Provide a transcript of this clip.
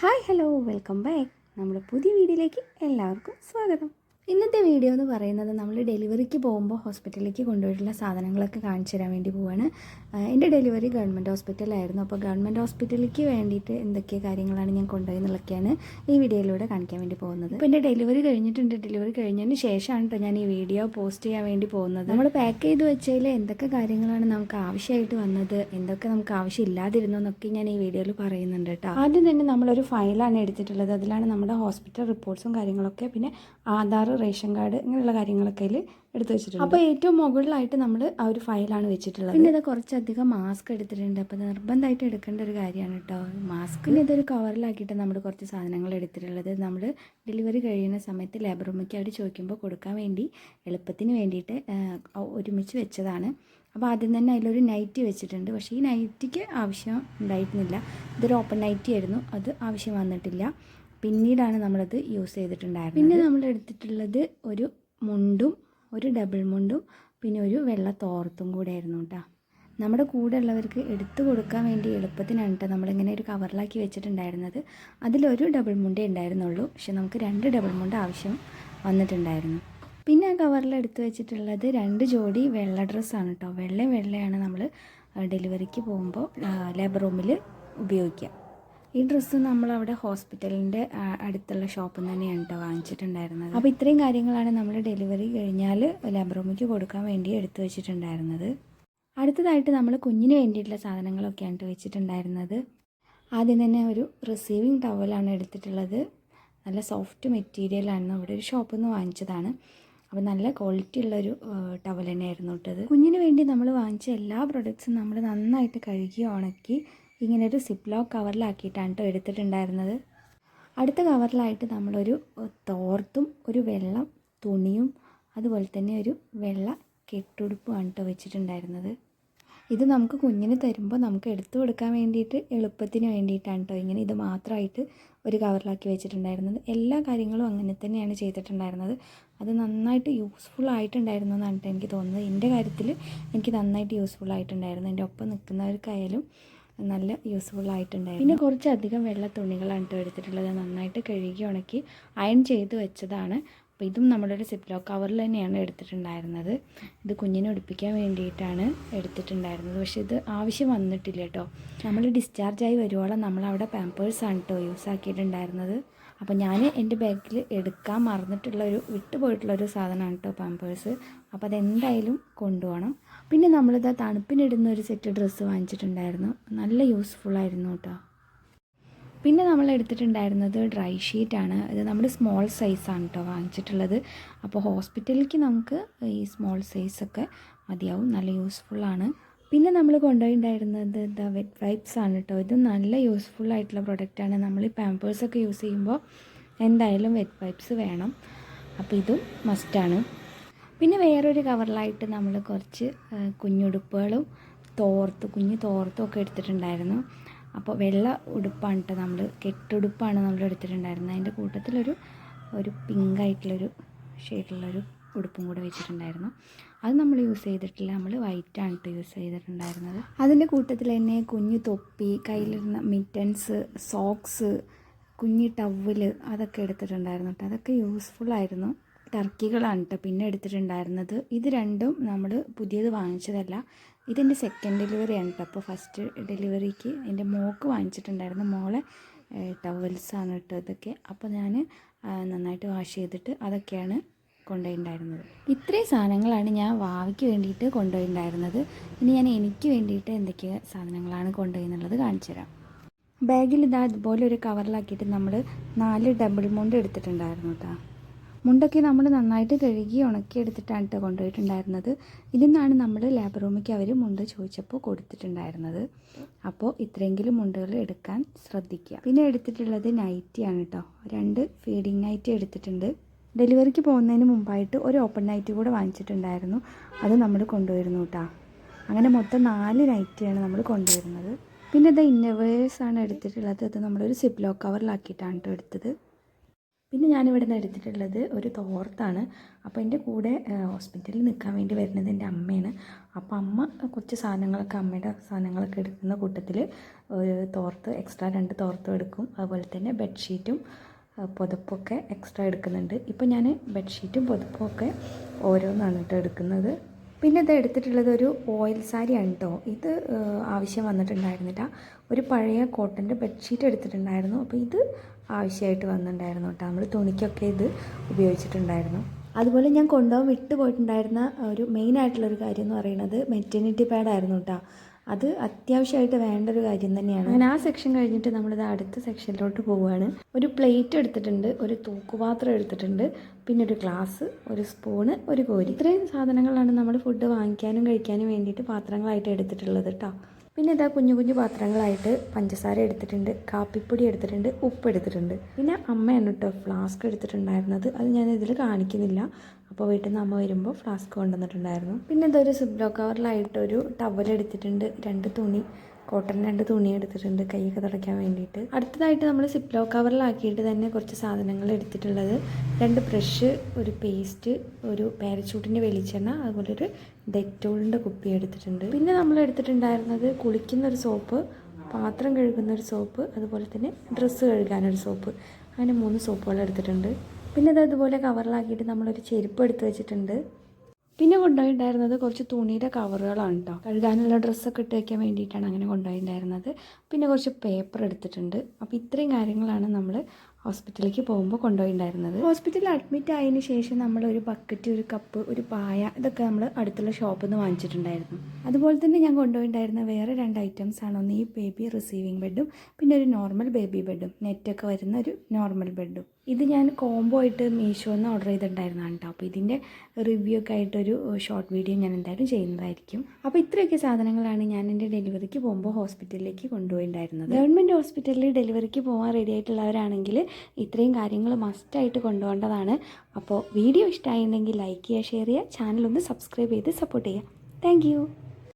Hi hello welcome back. നമ്മുടെ പുതിയ വീഡിയോയിലേക്ക് എല്ലാവർക്കും സ്വാഗതം. ഇന്നത്തെ വീഡിയോ എന്ന് പറയുന്നത് നമ്മൾ ഡെലിവറിക്ക് പോകുമ്പോൾ ഹോസ്പിറ്റലിലേക്ക് കൊണ്ടുപോയിട്ടുള്ള സാധനങ്ങളൊക്കെ കാണിച്ചു തരാൻ വേണ്ടി പോവാണ്. എന്റെ ഡെലിവറി ഗവൺമെന്റ് ഹോസ്പിറ്റലായിരുന്നു. അപ്പോൾ ഗവൺമെന്റ് ഹോസ്പിറ്റലിലേക്ക് വേണ്ടിയിട്ട് എന്തൊക്കെ കാര്യങ്ങളാണ് ഞാൻ കൊണ്ടുപോയി എന്നുള്ളതൊക്കെയാണ് ഈ വീഡിയോയിലൂടെ കാണിക്കാൻ വേണ്ടി പോകുന്നത്. അപ്പോൾ എന്റെ ഡെലിവറി കഴിഞ്ഞിട്ടുണ്ട്. ഡെലിവറി കഴിഞ്ഞതിന് ശേഷമാണ് കേട്ടോ ഞാൻ ഈ വീഡിയോ പോസ്റ്റ് ചെയ്യാൻ വേണ്ടി പോകുന്നത്. നമ്മൾ പാക്ക് ചെയ്ത് വെച്ചതിൽ എന്തൊക്കെ കാര്യങ്ങളാണ് നമുക്ക് ആവശ്യമായിട്ട് വന്നത് എന്തൊക്കെ നമുക്ക് ആവശ്യമില്ലാതിരുന്നു എന്നൊക്കെ ഞാൻ ഈ വീഡിയോയിൽ പറയുന്നുണ്ട് കേട്ടോ. ആദ്യം തന്നെ നമ്മളൊരു ഫയലാണ് എടുത്തിട്ടുള്ളത്. അതിലാണ് നമ്മുടെ ഹോസ്പിറ്റൽ റിപ്പോർട്ട്സും കാര്യങ്ങളൊക്കെ. പിന്നെ ആധാർ റേഷൻ കാർഡ് ഇങ്ങനെയുള്ള കാര്യങ്ങളൊക്കെ അതിൽ എടുത്തു വെച്ചിട്ടുണ്ട്. അപ്പോൾ ഏറ്റവും മുകളിലായിട്ട് നമ്മൾ ആ ഒരു ഫയലാണ് വെച്ചിട്ടുള്ളത്. പിന്നെ ഇത് കുറച്ചധികം മാസ്ക് എടുത്തിട്ടുണ്ട്. അപ്പോൾ നിർബന്ധമായിട്ട് എടുക്കേണ്ട ഒരു കാര്യമാണ് കേട്ടോ മാസ്ക് പിന്നെ ഇതൊരു കവറിലാക്കിയിട്ട് നമ്മൾ കുറച്ച് സാധനങ്ങൾ എടുത്തിട്ടുള്ളത്. നമ്മൾ ഡെലിവറി കഴിയുന്ന സമയത്ത് ലേബർ റൂമിലേക്ക് അവർ ചോദിക്കുമ്പോൾ കൊടുക്കാൻ വേണ്ടി എളുപ്പത്തിന് വേണ്ടിയിട്ട് ഒരുമിച്ച് വെച്ചതാണ്. അപ്പോൾ ആദ്യം തന്നെ അതിലൊരു നൈറ്റി വെച്ചിട്ടുണ്ട്. പക്ഷേ ഈ നൈറ്റിക്ക് ആവശ്യം ഉണ്ടായിരുന്നില്ല. ഇതൊരു ഓപ്പൺ നൈറ്റി ആയിരുന്നു. അത് ആവശ്യം വന്നിട്ടില്ല. പിന്നീടാണ് നമ്മളത് യൂസ് ചെയ്തിട്ടുണ്ടായിരുന്നത്. പിന്നെ നമ്മൾ എടുത്തിട്ടുള്ളത് ഒരു മുണ്ടും ഒരു ഡബിൾ മുണ്ടും പിന്നെ ഒരു വെള്ള തോർത്തും കൂടെ ആയിരുന്നു കേട്ടോ നമ്മുടെ കൂടെ ഉള്ളവർക്ക് എടുത്തു കൊടുക്കാൻ വേണ്ടി എളുപ്പത്തിനാണ് കേട്ടോ നമ്മളിങ്ങനെ ഒരു കവറിലാക്കി വെച്ചിട്ടുണ്ടായിരുന്നത്. അതിലൊരു ഡബിൾ മുണ്ടേ ഉണ്ടായിരുന്നുള്ളൂ. പക്ഷെ നമുക്ക് രണ്ട് ഡബിൾ മുണ്ട് ആവശ്യം വന്നിട്ടുണ്ടായിരുന്നു. പിന്നെ ആ കവറിൽ എടുത്തു വെച്ചിട്ടുള്ളത് രണ്ട് ജോഡി വെള്ള ഡ്രസ്സാണ് കേട്ടോ വെള്ള വെള്ളയാണ് നമ്മൾ ഡെലിവറിക്ക് പോകുമ്പോൾ ലേബർ റൂമിൽ ഉപയോഗിക്കുക. ഈ ഡ്രസ്സ് നമ്മളവിടെ ഹോസ്പിറ്റലിന്റെ അടുത്തുള്ള ഷോപ്പിൽ നിന്ന് തന്നെയാണ് കേട്ടോ വാങ്ങിച്ചിട്ടുണ്ടായിരുന്നത്. അപ്പോൾ ഇത്രയും കാര്യങ്ങളാണ് നമ്മൾ ഡെലിവറി കഴിഞ്ഞാൽ ലബ്രോമിക്ക് കൊടുക്കാൻ വേണ്ടി എടുത്തു വെച്ചിട്ടുണ്ടായിരുന്നത്. അടുത്തതായിട്ട് നമ്മൾ കുഞ്ഞിന് വേണ്ടിയിട്ടുള്ള സാധനങ്ങളൊക്കെയാണ് വെച്ചിട്ടുണ്ടായിരുന്നത്. ആദ്യം തന്നെ ഒരു റിസീവിങ് ടവലാണ് എടുത്തിട്ടുള്ളത്. നല്ല സോഫ്റ്റ് മെറ്റീരിയലാണ് ഇവിടെ ഒരു ഷോപ്പിൽ നിന്ന് വാങ്ങിച്ചതാണ്. അപ്പോൾ നല്ല ക്വാളിറ്റി ഉള്ളൊരു ടവൽ തന്നെയായിരുന്നു ഇട്ടത് കുഞ്ഞിന് വേണ്ടി നമ്മൾ വാങ്ങിച്ച എല്ലാ പ്രൊഡക്ട്സും നമ്മൾ നന്നായിട്ട് കഴുകി ഉണക്കി ഇങ്ങനെ ഒരു സിപ്പ് ലോക്ക് കവറിലാക്കിയിട്ടാണ് കേട്ടോ എടുത്തിട്ടുണ്ടായിരുന്നത്. അടുത്ത കവറിലായിട്ട് നമ്മളൊരു തോർത്തും ഒരു വെള്ള തുണിയും അതുപോലെ തന്നെ ഒരു വെള്ള കെട്ടുടുപ്പുമാണ് കേട്ടോ വെച്ചിട്ടുണ്ടായിരുന്നത്. ഇത് നമുക്ക് കുഞ്ഞിന് തരുമ്പോൾ നമുക്ക് എടുത്തു കൊടുക്കാൻ വേണ്ടിയിട്ട് എളുപ്പത്തിന് വേണ്ടിയിട്ടാണ് കേട്ടോ ഇങ്ങനെ ഇത് മാത്രമായിട്ട് ഒരു കവറിലാക്കി വെച്ചിട്ടുണ്ടായിരുന്നത്. എല്ലാ കാര്യങ്ങളും അങ്ങനെ തന്നെയാണ് ചെയ്തിട്ടുണ്ടായിരുന്നത്. അത് നന്നായിട്ട് യൂസ്ഫുൾ ആയിട്ടുണ്ടായിരുന്നു എന്നാണ് എനിക്ക് തോന്നുന്നത്. എന്റെ കാര്യത്തിൽ എനിക്ക് നന്നായിട്ട് യൂസ്ഫുൾ ആയിട്ടുണ്ടായിരുന്നു. എന്റെ ഒപ്പം നിൽക്കുന്നവർക്കായാലും നല്ല യൂസ്ഫുൾ ആയിട്ടുണ്ടായിരുന്നു. പിന്നെ കുറച്ചധികം വെള്ള തുണികളാണ് കേട്ടോ എടുത്തിട്ടുള്ളത്. നന്നായിട്ട് കഴുകി ഉണക്കി അയൺ ചെയ്ത് വെച്ചതാണ്. അപ്പോൾ ഇതും നമ്മളൊരു സിപ്ലോ കവറിൽ തന്നെയാണ് എടുത്തിട്ടുണ്ടായിരുന്നത്. ഇത് കുഞ്ഞിനെ ഉടുപ്പിക്കാൻ വേണ്ടിയിട്ടാണ് എടുത്തിട്ടുണ്ടായിരുന്നത്. പക്ഷേ ഇത് ആവശ്യം വന്നിട്ടില്ല കേട്ടോ നമ്മൾ ഡിസ്ചാർജായി വരുവോളം നമ്മളവിടെ പാമ്പേഴ്സാണ് കേട്ടോ യൂസ് ആക്കിയിട്ടുണ്ടായിരുന്നത്. അപ്പോൾ ഞാൻ എന്റെ ബാഗിൽ എടുക്കാൻ മറന്നിട്ടുള്ള ഒരു വിട്ടുപോയിട്ടുള്ള ഒരു സാധനമാണ് കേട്ടോ പാമ്പേഴ്സ് അപ്പോൾ അതെന്തായാലും കൊണ്ടുപോകണം പിന്നെ നമ്മളിത് തണുപ്പിനിടുന്ന ഒരു സെറ്റ് ഡ്രസ്സ് വാങ്ങിച്ചിട്ടുണ്ടായിരുന്നു. നല്ല യൂസ്ഫുൾ ആയിരുന്നു കേട്ടോ പിന്നെ നമ്മൾ എടുത്തിട്ടുണ്ടായിരുന്നത് ഡ്രൈ ഷീറ്റാണ് ഇത് നമ്മുടെ സ്മോൾ സൈസാണ് കേട്ടോ വാങ്ങിച്ചിട്ടുള്ളത്. അപ്പോൾ ഹോസ്പിറ്റലിലേക്ക് നമുക്ക് ഈ സ്മോൾ സൈസൊക്കെ മതിയാവും. നല്ല യൂസ്ഫുള്ളാണ് പിന്നെ നമ്മൾ കൊണ്ടുപോയിട്ടുണ്ടായിരുന്നത് ദ വെറ്റ് വൈപ്സ് ആണ് കേട്ടോ ഇത് നല്ല യൂസ്ഫുൾ ആയിട്ടുള്ള പ്രൊഡക്റ്റാണ് നമ്മൾ ഈ പാമ്പേഴ്സൊക്കെ യൂസ് ചെയ്യുമ്പോൾ എന്തായാലും വെറ്റ് വൈപ്സ് വേണം. അപ്പോൾ ഇതും മസ്റ്റാണ് പിന്നെ വേറൊരു കവറിലായിട്ട് നമ്മൾ കുറച്ച് കുഞ്ഞുടുപ്പുകളും തോർത്ത് കുഞ്ഞു തോർത്തും ഒക്കെ എടുത്തിട്ടുണ്ടായിരുന്നു. അപ്പോൾ വെള്ള ഉടുപ്പാണ് കേട്ടോ നമ്മൾ കെട്ടുടുപ്പാണ് നമ്മൾ എടുത്തിട്ടുണ്ടായിരുന്നത്. അതിന്റെ കൂട്ടത്തിലൊരു ഒരു പിങ്ക് ആയിട്ടുള്ളൊരു ഷെയ്ഡുള്ളൊരു ഉടുപ്പും കൂടെ വെച്ചിട്ടുണ്ടായിരുന്നു. അത് നമ്മൾ യൂസ് ചെയ്തിട്ടില്ല. നമ്മൾ വൈറ്റാണ് കേട്ടോ യൂസ് ചെയ്തിട്ടുണ്ടായിരുന്നത്. അതിന്റെ കൂട്ടത്തിൽ തന്നെ കുഞ്ഞു തൊപ്പി കയ്യിലിരുന്ന മിറ്റൻസ് സോക്സ് കുഞ്ഞി ടവൽ അതൊക്കെ എടുത്തിട്ടുണ്ടായിരുന്നു കേട്ടോ അതൊക്കെ യൂസ്ഫുൾ ആയിരുന്നു. ടർക്കികളാണ് കേട്ടോ പിന്നെ എടുത്തിട്ടുണ്ടായിരുന്നത്. ഇത് രണ്ടും നമ്മൾ പുതിയത് വാങ്ങിച്ചതല്ല. ഇതെന്റെ സെക്കൻഡ് ഡെലിവറിയാണ് കേട്ടോ അപ്പോൾ ഫസ്റ്റ് ഡെലിവറിക്ക് എന്റെ മോക്ക് വാങ്ങിച്ചിട്ടുണ്ടായിരുന്നു. മോളെ ടവൽസാണ് കേട്ടോ ഇതൊക്കെ. അപ്പോൾ ഞാൻ നന്നായിട്ട് വാഷ് ചെയ്തിട്ട് അതൊക്കെയാണ് കൊണ്ടുപോയിട്ടുണ്ടായിരുന്നത് ഇത്രയും സാധനങ്ങളാണ് ഞാൻ വാവയ്ക്ക് വേണ്ടിയിട്ട് കൊണ്ടുപോയിട്ടുണ്ടായിരുന്നത് ഇനി ഞാൻ എനിക്ക് വേണ്ടിയിട്ട് എന്തൊക്കെ സാധനങ്ങളാണ് കൊണ്ടുപോയെന്നുള്ളത് കാണിച്ചു തരാം. ബാഗിൽ ഇതാ ഇതുപോലെ ഒരു കവറിലാക്കിയിട്ട് നമ്മൾ നാല് ഡബിൾ മുണ്ട് എടുത്തിട്ടുണ്ടായിരുന്നു കേട്ടോ മുണ്ടൊക്കെ നമ്മൾ നന്നായിട്ട് കഴുകി ഉണക്കി എടുത്തിട്ടാണ് കേട്ടോ കൊണ്ടുപോയിട്ടുണ്ടായിരുന്നത്. ഇതിൽ നിന്നാണ് നമ്മൾ ലാബ് റൂമിലേക്ക് അവർ മുണ്ട് ചോദിച്ചപ്പോൾ കൊടുത്തിട്ടുണ്ടായിരുന്നത്. അപ്പോൾ ഇത്രയെങ്കിലും മുണ്ടുകൾ എടുക്കാൻ ശ്രദ്ധിക്കുക. പിന്നെ എടുത്തിട്ടുള്ളത് നൈറ്റിയാണ് കേട്ടോ രണ്ട് ഫീഡിങ് നൈറ്റി എടുത്തിട്ടുണ്ട്. ഡെലിവറിക്ക് പോകുന്നതിന് മുമ്പായിട്ട് ഒരു ഓപ്പൺ നൈറ്റി കൂടെ വാങ്ങിച്ചിട്ടുണ്ടായിരുന്നു. അത് നമ്മൾ കൊണ്ടുവരുന്നു കേട്ടോ അങ്ങനെ മൊത്തം നാല് നൈറ്റിയാണ് നമ്മൾ കൊണ്ടുവരുന്നത്. പിന്നെ ഇത് ഇന്നവേഴ്സാണ് എടുത്തിട്ടുള്ളത്. അത് നമ്മളൊരു സിപ്ലോ കവറിലാക്കിയിട്ടാണ് കേട്ടോ എടുത്തത്. പിന്നെ ഞാനിവിടെ നിന്ന് എടുത്തിട്ടുള്ളത് ഒരു തോർത്താണ്. അപ്പോൾ എന്റെ കൂടെ ഹോസ്പിറ്റലിൽ നിൽക്കാൻ വേണ്ടി വരുന്നത് എന്റെ അമ്മയാണ്. അപ്പോൾ അമ്മ കുറച്ച് സാധനങ്ങളൊക്കെ അമ്മയുടെ സാധനങ്ങളൊക്കെ എടുക്കുന്ന കൂട്ടത്തിൽ ഒരു തോർത്ത് എക്സ്ട്രാ രണ്ട് തോർത്തും എടുക്കും. അതുപോലെ തന്നെ ബെഡ്ഷീറ്റും പുതപ്പൊക്കെ എക്സ്ട്രാ എടുക്കുന്നുണ്ട്. ഇപ്പോൾ ഞാൻ ബെഡ്ഷീറ്റും പുതപ്പും ഓരോന്നാണ് കേട്ടോ എടുക്കുന്നത്. പിന്നെ ഇത് എടുത്തിട്ടുള്ളത് ഒരു ഓയിൽ സാരിയാണ് കേട്ടോ ഇത് ആവശ്യം വന്നിട്ടുണ്ടായിരുന്നില്ല. ഒരു പഴയ കോട്ടന്റെ ബെഡ്ഷീറ്റ് എടുത്തിട്ടുണ്ടായിരുന്നു. അപ്പോൾ ഇത് ആവശ്യമായിട്ട് വന്നിട്ടുണ്ടായിരുന്നു കേട്ടോ. നമ്മൾ തുണിക്കൊക്കെ ഇത് ഉപയോഗിച്ചിട്ടുണ്ടായിരുന്നു. അതുപോലെ ഞാൻ കൊണ്ടുപോകാൻ വിട്ടുപോയിട്ടുണ്ടായിരുന്ന ഒരു മെയിൻ ആയിട്ടുള്ളൊരു കാര്യം എന്ന് പറയുന്നത് മെറ്റേണിറ്റി പാഡായിരുന്നു കേട്ടോ. അത് അത്യാവശ്യമായിട്ട് വേണ്ട ഒരു കാര്യം തന്നെയാണ്. അങ്ങനെ ആ സെക്ഷൻ കഴിഞ്ഞിട്ട് നമ്മളിത് അടുത്ത സെക്ഷനിലോട്ട് പോവുകയാണ് ഒരു പ്ലേറ്റ് എടുത്തിട്ടുണ്ട് ഒരു തൂക്കുപാത്രം എടുത്തിട്ടുണ്ട് പിന്നെ ഒരു ഗ്ലാസ് ഒരു സ്പൂണ് ഒരു കോരി. ഇത്രയും സാധനങ്ങളാണ് നമ്മൾ ഫുഡ് വാങ്ങിക്കാനും കഴിക്കാനും വേണ്ടിയിട്ട് പാത്രങ്ങളായിട്ട് എടുത്തിട്ടുള്ളത് കേട്ടോ. പിന്നെ ഇതാ കുഞ്ഞു കുഞ്ഞു പാത്രങ്ങളായിട്ട് പഞ്ചസാര എടുത്തിട്ടുണ്ട് കാപ്പിപ്പൊടി എടുത്തിട്ടുണ്ട് ഉപ്പ് എടുത്തിട്ടുണ്ട്. പിന്നെ അമ്മയാണ് കേട്ടോ ഫ്ലാസ്ക് എടുത്തിട്ടുണ്ടായിരുന്നത്. അത് ഞാൻ ഇതിൽ കാണിക്കുന്നില്ല. അപ്പോൾ വീട്ടിൽ നിന്ന് അമ്മ വരുമ്പോൾ ഫ്ലാസ്ക് കൊണ്ടുവന്നിട്ടുണ്ടായിരുന്നു. പിന്നെ ഇതൊരു സിബ്ലോ കവറിലായിട്ടൊരു ടവൽ എടുത്തിട്ടുണ്ട് രണ്ട് തുണി. കോട്ടൺ രണ്ട് തുണി എടുത്തിട്ടുണ്ട് കൈയൊക്കെ തുടയ്ക്കാൻ വേണ്ടിയിട്ട്. അടുത്തതായിട്ട് നമ്മൾ സിപ്ലോ കവറിലാക്കിയിട്ട് തന്നെ കുറച്ച് സാധനങ്ങൾ എടുത്തിട്ടുള്ളത്. രണ്ട് ബ്രഷ് ഒരു പേസ്റ്റ് ഒരു പാരച്ചൂട്ടിന്റെ വെളിച്ചെണ്ണ അതുപോലെ ഒരു ഡെറ്റോളിന്റെ കുപ്പി എടുത്തിട്ടുണ്ട്. പിന്നെ നമ്മൾ എടുത്തിട്ടുണ്ടായിരുന്നത് കുളിക്കുന്ന ഒരു സോപ്പ് പാത്രം കഴുകുന്ന ഒരു സോപ്പ് അതുപോലെ തന്നെ ഡ്രസ്സ് കഴുകാനൊരു സോപ്പ് അങ്ങനെ മൂന്ന് സോപ്പുകൾ എടുത്തിട്ടുണ്ട്. പിന്നെ അത് അതുപോലെ കവറിലാക്കിയിട്ട് നമ്മളൊരു ചെരുപ്പ് എടുത്ത് വെച്ചിട്ടുണ്ട്. പിന്നെ കൊണ്ടുപോയിട്ടുണ്ടായിരുന്നത് കുറച്ച് തുണിയുടെ കവറുകളാണ് കേട്ടോ കഴുകാനുള്ള ഡ്രസ്സൊക്കെ ഇട്ട് വയ്ക്കാൻ വേണ്ടിയിട്ടാണ് അങ്ങനെ കൊണ്ടുപോയിട്ടുണ്ടായിരുന്നത്. പിന്നെ കുറച്ച് പേപ്പർ എടുത്തിട്ടുണ്ട്. അപ്പോൾ ഇത്രയും കാര്യങ്ങളാണ് നമ്മൾ ഹോസ്പിറ്റലിലേക്ക് പോകുമ്പോൾ കൊണ്ടുപോയിട്ടുണ്ടായിരുന്നത്. ഹോസ്പിറ്റലിൽ അഡ്മിറ്റ് ആയതിനു ശേഷം നമ്മൾ ഒരു ബക്കറ്റ് ഒരു കപ്പ് ഒരു പായ ഇതൊക്കെ നമ്മൾ അടുത്തുള്ള ഷോപ്പിൽ നിന്ന് വാങ്ങിച്ചിട്ടുണ്ടായിരുന്നു. അതുപോലെ തന്നെ ഞാൻ കൊണ്ടുപോയിട്ടുണ്ടായിരുന്ന വേറെ രണ്ട് ഐറ്റംസ് ആണ്. ഒന്ന് ഈ ബേബി റിസീവിങ് ബെഡും പിന്നെ ഒരു നോർമൽ ബേബി ബെഡും. നെറ്റൊക്കെ വരുന്ന ഒരു നോർമൽ ബെഡും. ഇത് ഞാൻ കോംബോ ആയിട്ട് മീഷോന്ന് ഓർഡർ ചെയ്തിട്ടുണ്ടായിരുന്നതാണ് കേട്ടോ അപ്പോൾ ഇതിന്റെ റിവ്യൂ ഒക്കെ ആയിട്ടൊരു ഷോർട്ട് വീഡിയോ ഞാൻ എന്തായാലും ചെയ്യുന്നതായിരിക്കും. അപ്പോൾ ഇത്രയൊക്കെ സാധനങ്ങളാണ് ഞാൻ എന്റെ ഡെലിവറിക്ക് പോകുമ്പോൾ ഹോസ്പിറ്റലിലേക്ക് കൊണ്ടുപോയിട്ടുണ്ടായിരുന്നത് ഗവൺമെന്റ് ഹോസ്പിറ്റലിൽ ഡെലിവറിക്ക് പോകാൻ റെഡി ആയിട്ടുള്ളവരാണെങ്കിൽ ഇത്രയും കാര്യങ്ങൾ മസ്റ്റായിട്ട് കൊണ്ടുപോകേണ്ടതാണ്. അപ്പോൾ വീഡിയോ ഇഷ്ടമായിട്ടുണ്ടെങ്കിൽ ലൈക്ക് ചെയ്യുക ഷെയർ ചെയ്യുക ചാനൽ ഒന്ന് സബ്സ്ക്രൈബ് ചെയ്ത് സപ്പോർട്ട് ചെയ്യുക. താങ്ക്